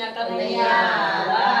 Krishna Kanhaiya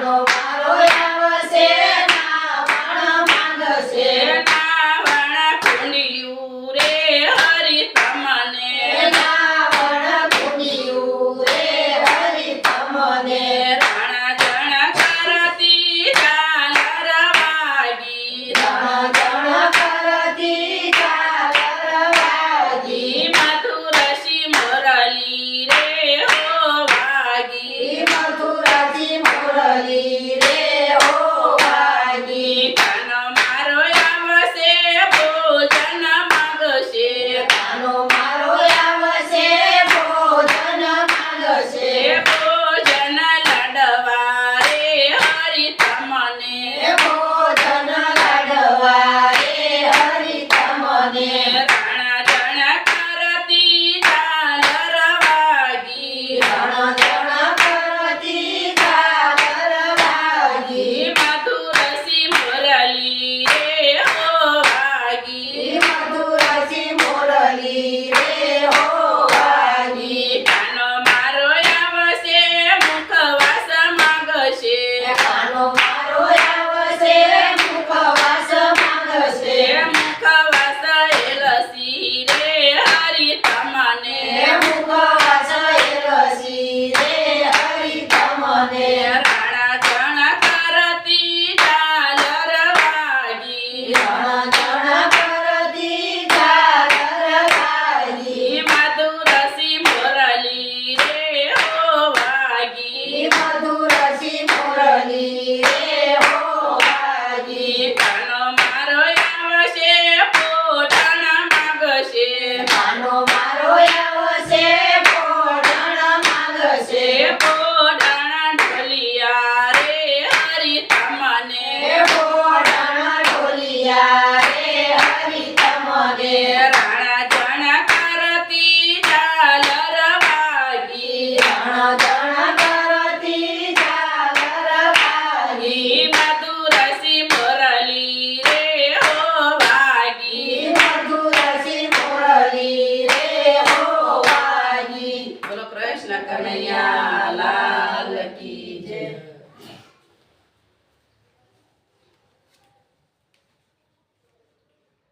Hello, Bobby. હરિયા રે હરિ તમને રાણા જણા કરતી ચાલ રવાગી રાણા